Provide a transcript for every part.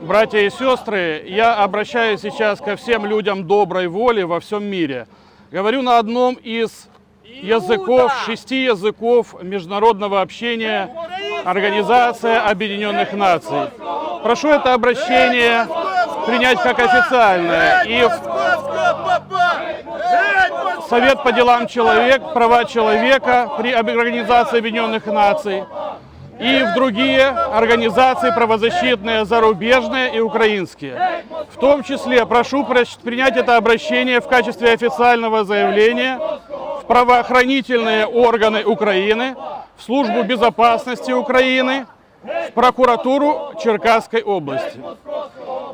братья и сестры, я обращаюсь сейчас ко всем людям доброй воли во всем мире. Говорю на одном из языков, шести языков международного общения Организация Объединенных Наций. Прошу это обращение принять как официальное. И Совет по делам человека, права человека при Организации Объединенных Наций и в другие организации правозащитные, зарубежные и украинские. В том числе прошу принять это обращение в качестве официального заявления в правоохранительные органы Украины, в службу безопасности Украины, в прокуратуру Черкасской области.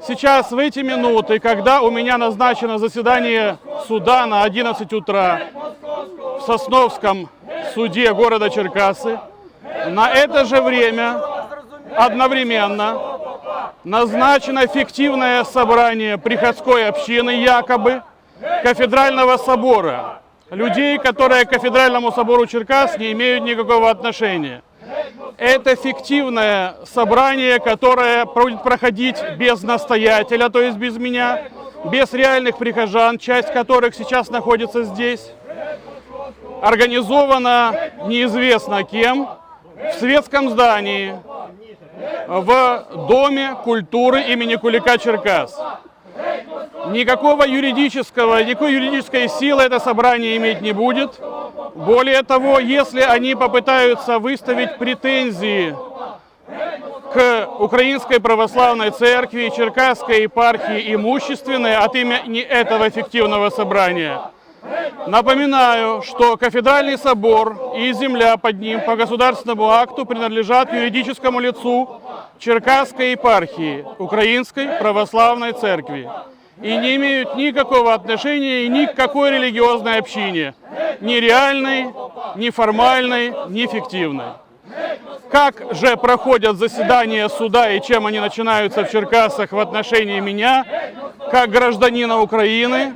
Сейчас в эти минуты, когда у меня назначено заседание суда на 11 утра в Сосновском суде города Черкасы, на это же время одновременно назначено фиктивное собрание приходской общины якобы кафедрального собора. Людей, которые к кафедральному собору Черкас не имеют никакого отношения. Это фиктивное собрание, которое будет проходить без настоятеля, то есть без меня, без реальных прихожан, часть которых сейчас находится здесь. Организовано неизвестно кем в светском здании в Доме культуры имени Кулика Черкас. Никакого юридического, никакой юридической силы это собрание иметь не будет. Более того, если они попытаются выставить претензии к Украинской Православной Церкви, Черкасской епархии имущественные от имени этого фиктивного собрания, Напоминаю, что кафедральный собор и земля под ним по государственному акту принадлежат юридическому лицу Черкасской епархии Украинской Православной Церкви и не имеют никакого отношения ни к какой религиозной общине, ни реальной, ни формальной, ни фиктивной. Как же проходят заседания суда и чем они начинаются в Черкасах в отношении меня, как гражданина Украины,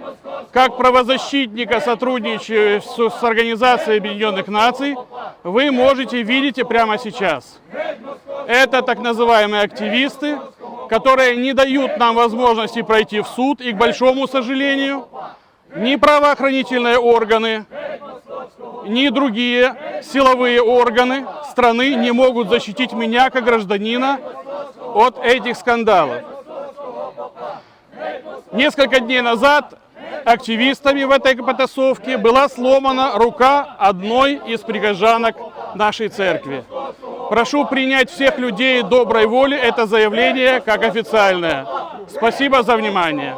как правозащитника, сотрудничающего с Организацией Объединенных Наций, вы можете видеть прямо сейчас. Это так называемые активисты, которые не дают нам возможности пройти в суд, и, к большому сожалению, ни правоохранительные органы, ни другие силовые органы страны не могут защитить меня как гражданина от этих скандалов. Несколько дней назад активистами в этой потасовке была сломана рука одной из прихожанок нашей церкви. Прошу принять всех людей доброй воли это заявление как официальное. Спасибо за внимание.